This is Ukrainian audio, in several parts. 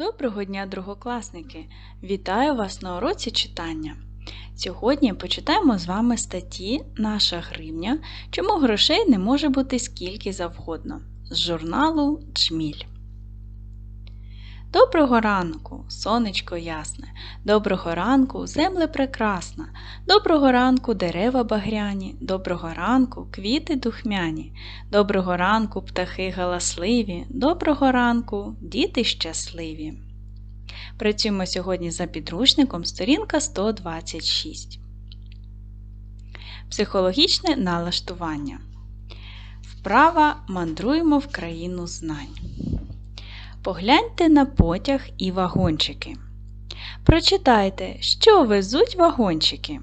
Доброго дня, другокласники! Вітаю вас на уроці читання. Сьогодні почитаємо з вами статті Наша гривня. Чому грошей не може бути скільки завгодно з журналу Джміль. Доброго ранку, сонечко ясне, доброго ранку, земле прекрасна, доброго ранку, дерева багряні, доброго ранку, квіти духмяні, доброго ранку, птахи галасливі, доброго ранку, діти щасливі. Працюємо сьогодні за підручником сторінка 126. Психологічне налаштування. Вправа мандруємо в країну знань. Погляньте на потяг і вагончики. Прочитайте, що везуть вагончики.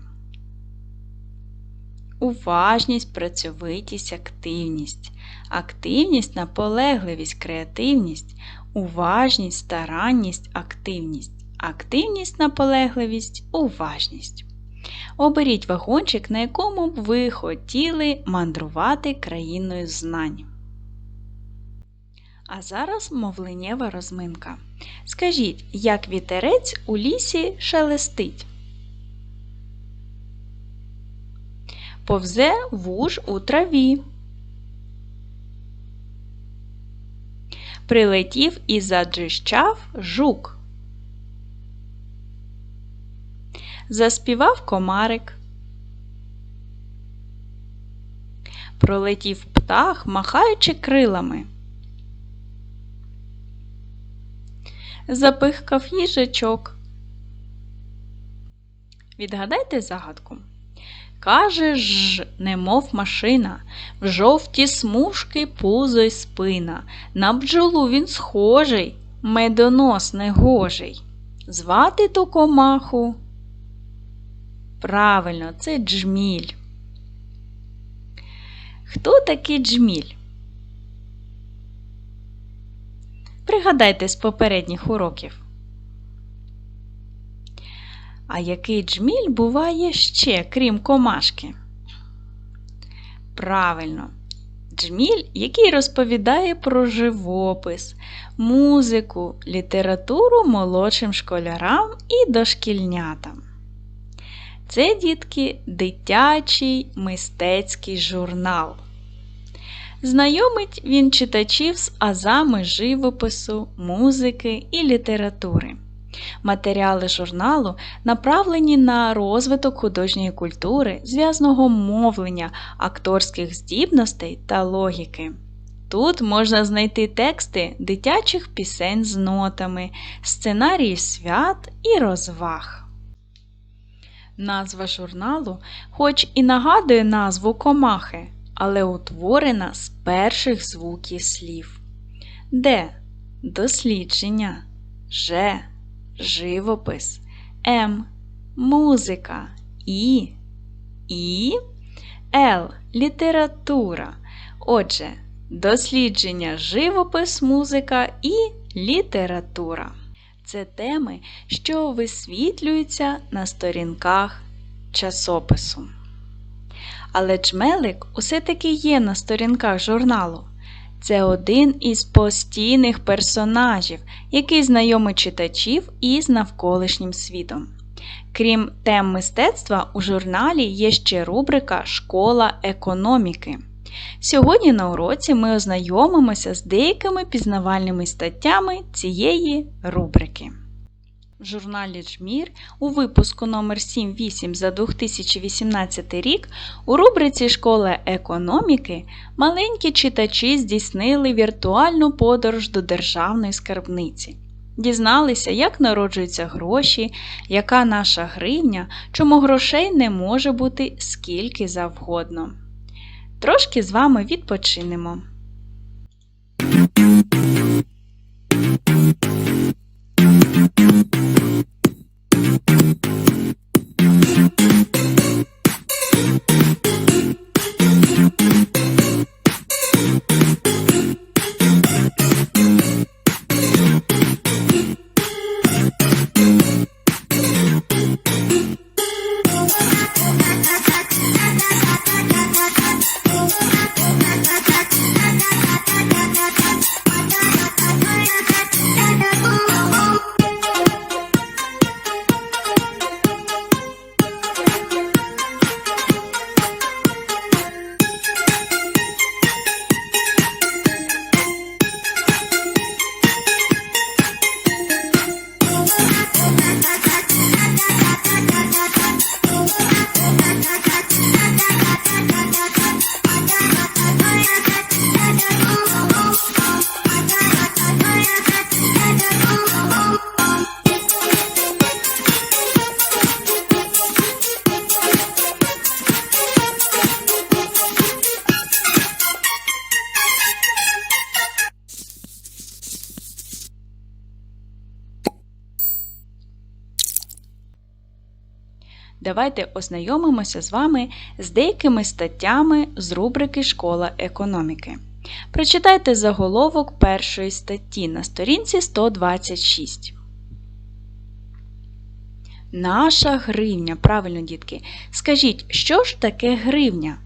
Уважність, працьовитість, активність. Активність, наполегливість, креативність, уважність, старанність, активність. Активність, наполегливість, уважність. Оберіть вагончик, на якому б ви хотіли мандрувати країною знань. А зараз мовленнєва розминка. Скажіть, як вітерець у лісі шелестить? Повзе вуж у траві. Прилетів і заджищав жук. Заспівав комарик. Пролетів птах, махаючи крилами. Запихкав їжачок. Відгадайте загадку. Каже ж, немов машина, в жовті смужки пузо й спина. На бджолу він схожий, медонос негожий. Звати ту комаху. Правильно, це джміль. Хто такий джміль? Пригадайте з попередніх уроків. А який джміль буває ще, крім комашки? Правильно, джміль, який розповідає про живопис, музику, літературу молодшим школярам і дошкільнятам. Це, дітки, дитячий мистецький журнал. Знайомить він читачів з азами живопису, музики і літератури. Матеріали журналу направлені на розвиток художньої культури, зв'язного мовлення, акторських здібностей та логіки. Тут можна знайти тексти дитячих пісень з нотами, сценарії свят і розваг. Назва журналу, хоч і нагадує назву комахи, але утворена з перших звуків слів. Д. Дослідження. Ж. Живопис. М. Музика. І. І. Л. Література. Отже, дослідження, живопис, музика і література. Це теми, що висвітлюються на сторінках часопису. Але джмелик усе-таки є на сторінках журналу. Це один із постійних персонажів, який знайомить читачів із навколишнім світом. Крім тем мистецтва, у журналі є ще рубрика Школа економіки. Сьогодні на уроці ми ознайомимося з деякими пізнавальними статтями цієї рубрики. В журналі Жмір у випуску номер 78 за 2018 рік у рубриці Школа економіки маленькі читачі здійснили віртуальну подорож до державної скарбниці. Дізналися, як народжуються гроші, яка наша гривня, чому грошей не може бути скільки завгодно. Трошки з вами відпочинемо. Давайте ознайомимося з вами з деякими статтями з рубрики Школа економіки. Прочитайте заголовок першої статті на сторінці 126. Наша гривня. Правильно, дітки. Скажіть, що ж таке гривня?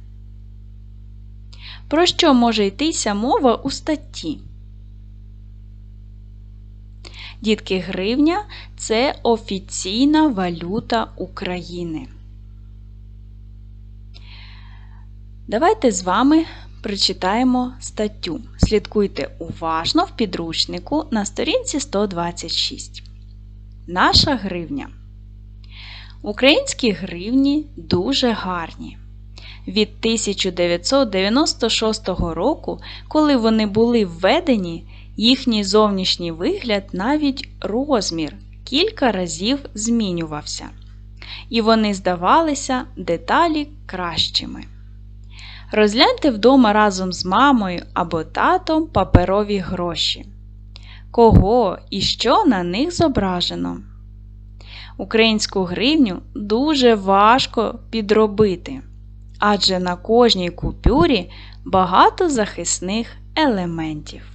Про що може йтися мова у статті? Дітки, гривня це офіційна валюта України. Давайте з вами прочитаємо статтю. Слідкуйте уважно в підручнику на сторінці 126. Наша гривня. Українські гривні дуже гарні. Від 1996 року, коли вони були введені, їхній зовнішній вигляд, навіть розмір, кілька разів змінювався. І вони здавалися деталі кращими. Розгляньте вдома разом з мамою або татом паперові гроші. Кого і що на них зображено? Українську гривню дуже важко підробити, адже на кожній купюрі багато захисних елементів.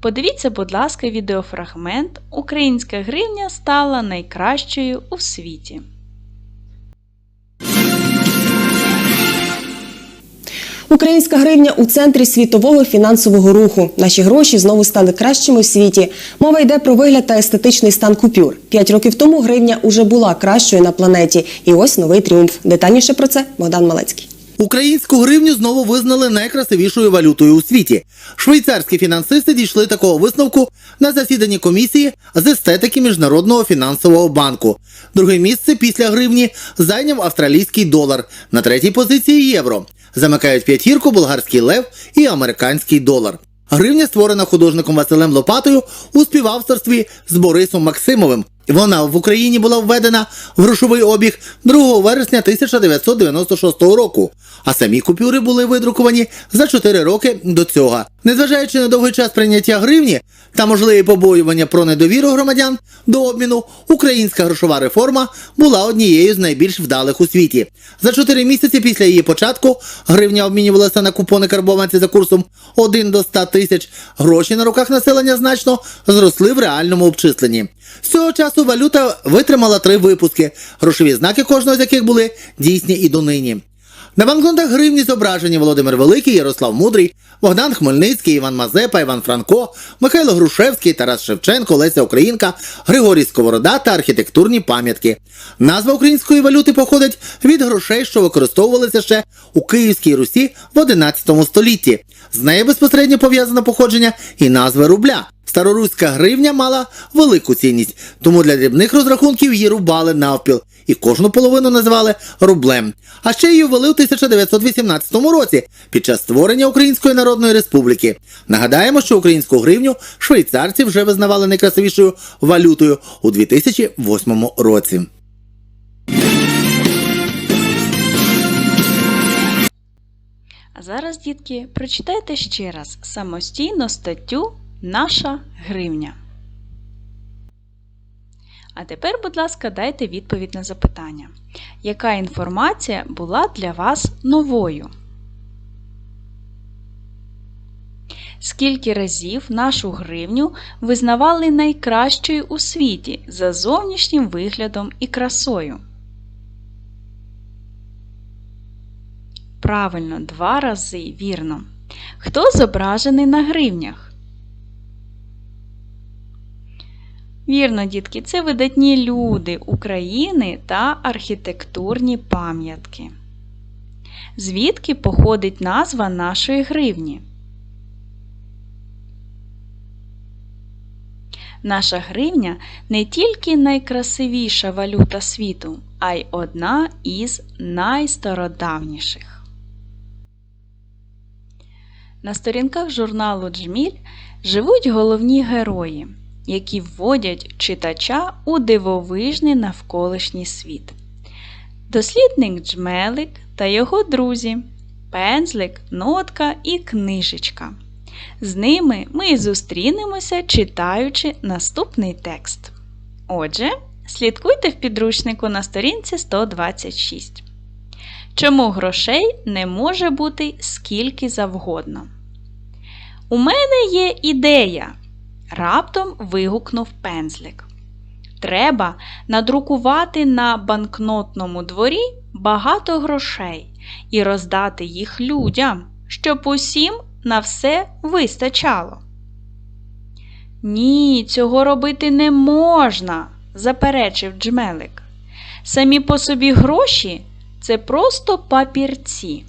Подивіться, будь ласка, відеофрагмент Українська гривня стала найкращою у світі. Українська гривня у центрі світового фінансового руху. Наші гроші знову стали кращими в світі. Мова йде про вигляд та естетичний стан купюр. П'ять років тому гривня уже була кращою на планеті. І ось новий тріумф. Детальніше про це Богдан Малецький. Українську гривню знову визнали найкрасивішою валютою у світі. Швейцарські фінансисти дійшли такого висновку на засіданні комісії з естетики Міжнародного фінансового банку. Друге місце після гривні зайняв австралійський долар. На третій позиції євро. Замикають п'ятірку болгарський лев і американський долар. Гривня створена художником Василем Лопатою у співавторстві з Борисом Максимовим. Вона в Україні була введена в грошовий обіг 2 вересня 1996 року, а самі купюри були видруковані за 4 роки до цього. Незважаючи на довгий час прийняття гривні та можливі побоювання про недовіру громадян до обміну, українська грошова реформа була однією з найбільш вдалих у світі. За 4 місяці після її початку гривня обмінювалася на купони карбованці за курсом 1 до 100 тисяч. Гроші на руках населення значно зросли в реальному обчисленні. З цього часу валюта витримала три випуски, грошові знаки кожного з яких були дійсні і донині. На банкнотах гривні зображені Володимир Великий, Ярослав Мудрий, Богдан Хмельницький, Іван Мазепа, Іван Франко, Михайло Грушевський, Тарас Шевченко, Леся Українка, Григорій Сковорода та архітектурні пам'ятки. Назва української валюти походить від грошей, що використовувалися ще у Київській Русі в 11 столітті. З нею безпосередньо пов'язано походження і назви рубля. Староруська гривня мала велику цінність, тому для дрібних розрахунків її рубали навпіл і кожну половину називали рублем. А ще її ввели у 1918 році під час створення Української Народної Республіки. Нагадаємо, що українську гривню швейцарці вже визнавали найкрасивішою валютою у 2008 році. А зараз, дітки, прочитайте ще раз самостійно статтю Наша гривня. А тепер, будь ласка, дайте відповідь на запитання. Яка інформація була для вас новою? Скільки разів нашу гривню визнавали найкращою у світі за зовнішнім виглядом і красою? Правильно, два рази, вірно. Хто зображений на гривнях? Вірно, дітки, це видатні люди України та архітектурні пам'ятки. Звідки походить назва нашої гривні? Наша гривня не тільки найкрасивіша валюта світу, а й одна із найстародавніших. На сторінках журналу Джміль живуть головні герої, які вводять читача у дивовижний навколишній світ. Дослідник Джмелик та його друзі, пензлик, нотка і книжечка. З ними ми зустрінемося, читаючи наступний текст. Отже, слідкуйте в підручнику на сторінці 126. Чому грошей не може бути скільки завгодно? У мене є ідея. Раптом вигукнув пензлик. Треба надрукувати на банкнотному дворі багато грошей і роздати їх людям, щоб усім на все вистачало. Ні, цього робити не можна, заперечив джмелик. Самі по собі гроші це просто папірці.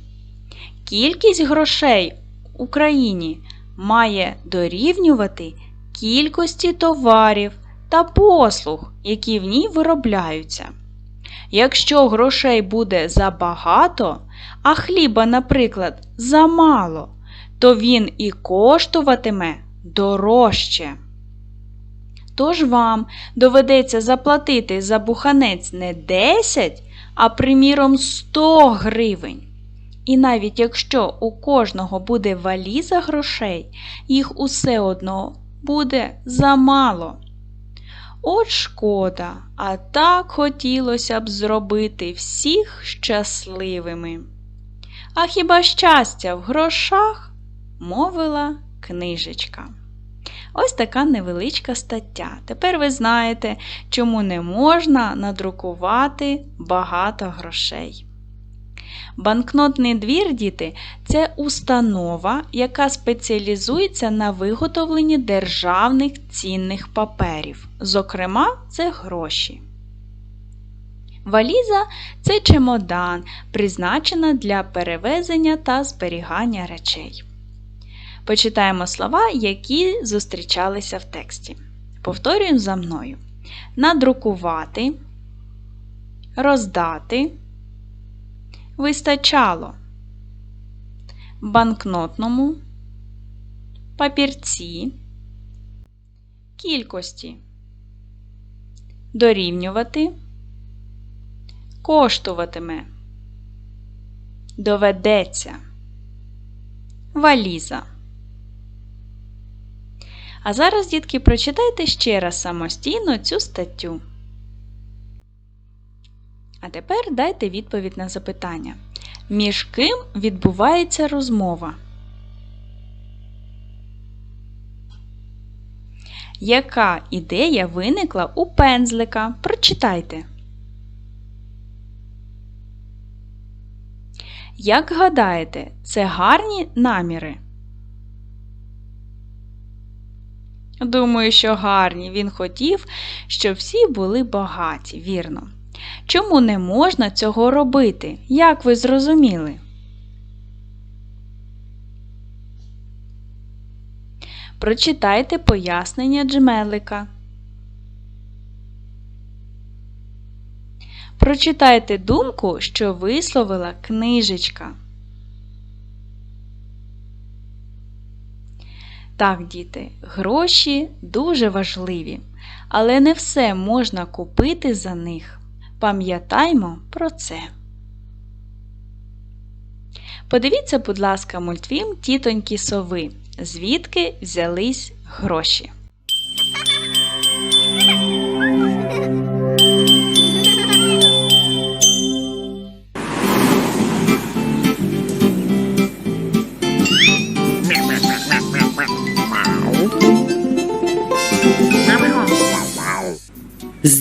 Кількість грошей в Україні має дорівнювати кількості товарів та послуг, які в ній виробляються. Якщо грошей буде забагато, а хліба, наприклад, замало, то він і коштуватиме дорожче. Тож вам доведеться заплатити за буханець не 10, а приміром 100 гривень. І навіть якщо у кожного буде валіза грошей, їх усе одно буде замало. От шкода, а так хотілося б зробити всіх щасливими. А хіба щастя в грошах? мовила книжечка. Ось така невеличка стаття. Тепер ви знаєте, чому не можна надрукувати багато грошей. Банкнотний двір, діти, це установа, яка спеціалізується на виготовленні державних цінних паперів. Зокрема, це гроші. Валіза це чемодан, призначена для перевезення та зберігання речей. Почитаємо слова, які зустрічалися в тексті. Повторюємо за мною: надрукувати, роздати, вистачало, банкнотному, папірці, кількості, дорівнювати, коштуватиме, доведеться, валіза. А зараз, дітки, прочитайте ще раз самостійно цю статтю. А тепер дайте відповідь на запитання. Між ким відбувається розмова? Яка ідея виникла у пензлика? Прочитайте. Як гадаєте, це гарні наміри? Думаю, що гарні. Він хотів, щоб всі були багаті, вірно. Чому не можна цього робити? Як ви зрозуміли? Прочитайте пояснення джмелика. Прочитайте думку, що висловила книжечка. Так, діти, гроші дуже важливі, але не все можна купити за них. Пам'ятаймо про це. Подивіться, будь ласка, мультфільм Тітонькі сови. Звідки взялись гроші?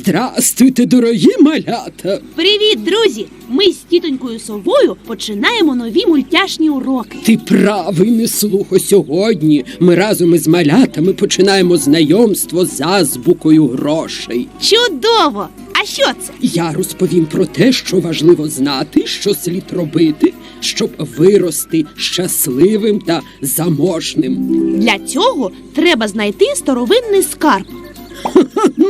Здрастуйте, дорогі малята! Привіт, друзі! Ми з тітонькою совою починаємо нові мультяшні уроки. Ти правий не слухо сьогодні. Ми разом із малятами починаємо знайомство з азбукою грошей. Чудово! А що це? Я розповім про те, що важливо знати, що слід робити, щоб вирости щасливим та заможним. Для цього треба знайти старовинний скарб.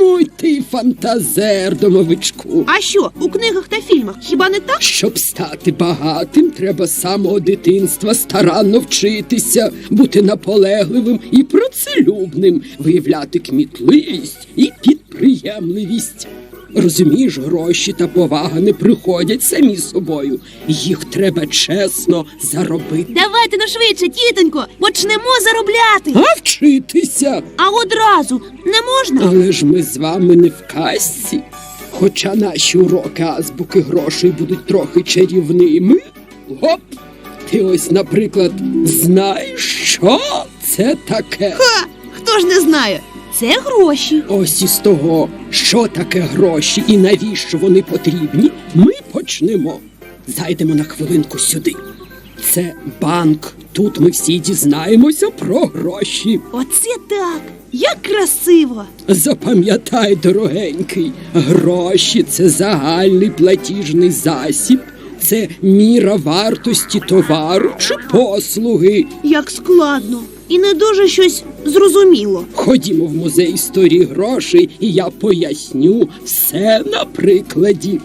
Ну й ти фантазер, домовичку. А що у книгах та фільмах? Хіба не так? Щоб стати багатим, треба з самого дитинства старанно вчитися, бути наполегливим і працелюбним, виявляти кмітливість і підприємливість. Розумієш, гроші та повага не приходять самі собою. Їх треба чесно заробити. Давайте ну швидше, тітонько, почнемо заробляти. А вчитися. А одразу не можна? Але ж ми з вами не в казці. Хоча наші уроки азбуки грошей будуть трохи чарівними. Гоп! Ти ось, наприклад, знаєш, що це таке? Ха! Хто ж не знає? Це гроші. Ось із того, що таке гроші і навіщо вони потрібні, ми почнемо. Зайдемо на хвилинку сюди. Це банк. Тут ми всі дізнаємося про гроші. Оце так. Як красиво. Запам'ятай, дорогенький, гроші це загальний платіжний засіб, це міра вартості товару чи послуги. Як складно. І не дуже щось зрозуміло. Ходімо в музей історії грошей, і я поясню все на прикладі.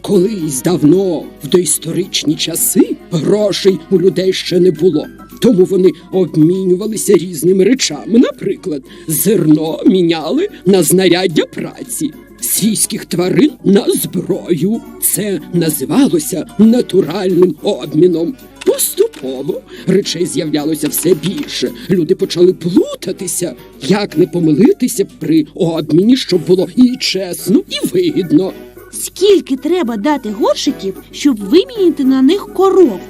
Колись давно, в доісторичні часи, грошей у людей ще не було. Тому вони обмінювалися різними речами. Наприклад, зерно міняли на знаряддя праці, свійських тварин на зброю. Це називалося натуральним обміном. Поступово речей з'являлося все більше. Люди почали плутатися, як не помилитися при обміні, щоб було і чесно, і вигідно. Скільки треба дати горшиків, щоб вимінити на них корову?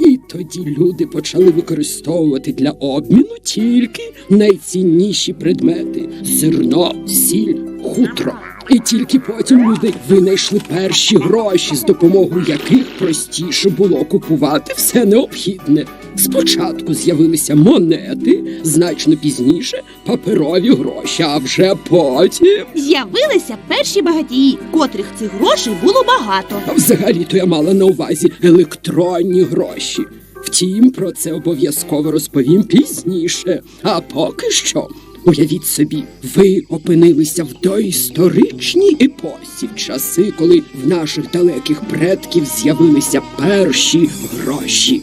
І тоді люди почали використовувати для обміну тільки найцінніші предмети зерно, сіль, хутро. І тільки потім люди винайшли перші гроші, з допомогою яких простіше було купувати все необхідне. Спочатку з'явилися монети, значно пізніше паперові гроші, а вже потім. З'явилися перші багатії, котрих цих грошей було багато. А взагалі-то я мала на увазі електронні гроші. Втім, про це обов'язково розповім пізніше. А поки що, уявіть собі, ви опинилися в доісторичній епосі, в часи, коли в наших далеких предків з'явилися перші гроші.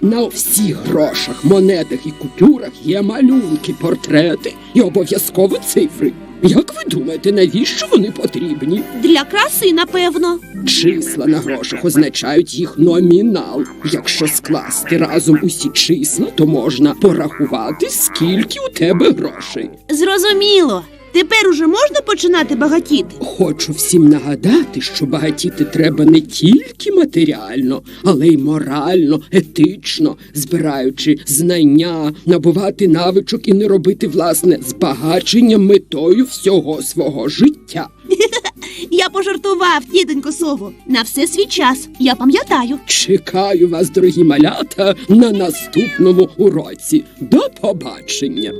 На всіх грошах, монетах і купюрах є малюнки, портрети і обов'язково цифри. Як ви думаєте, навіщо вони потрібні? Для краси, напевно. Числа на грошах означають їх номінал. Якщо скласти разом усі числа, то можна порахувати, скільки у тебе грошей. Зрозуміло. Тепер уже можна починати багатіти. Хочу всім нагадати, що багатіти треба не тільки матеріально, але й морально, етично, збираючи знання, набувати навичок і не робити власне збагачення метою всього свого життя. Я пожартував, тітонько Сово. На все свій час. Я пам'ятаю. Чекаю вас, дорогі малята, на наступному уроці. До побачення!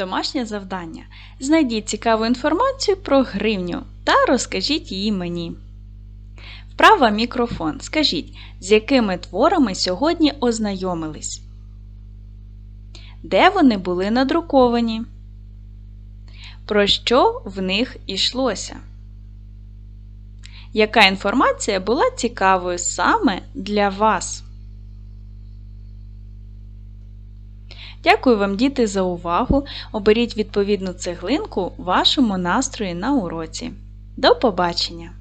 Домашнє завдання. Знайдіть цікаву інформацію про гривню та розкажіть її мені. Вправа мікрофон. Скажіть, з якими творами сьогодні ознайомились? Де вони були надруковані? Про що в них йшлося? Яка інформація була цікавою саме для вас? Дякую вам, діти, за увагу. Оберіть відповідну цеглинку вашому настрої на уроці. До побачення!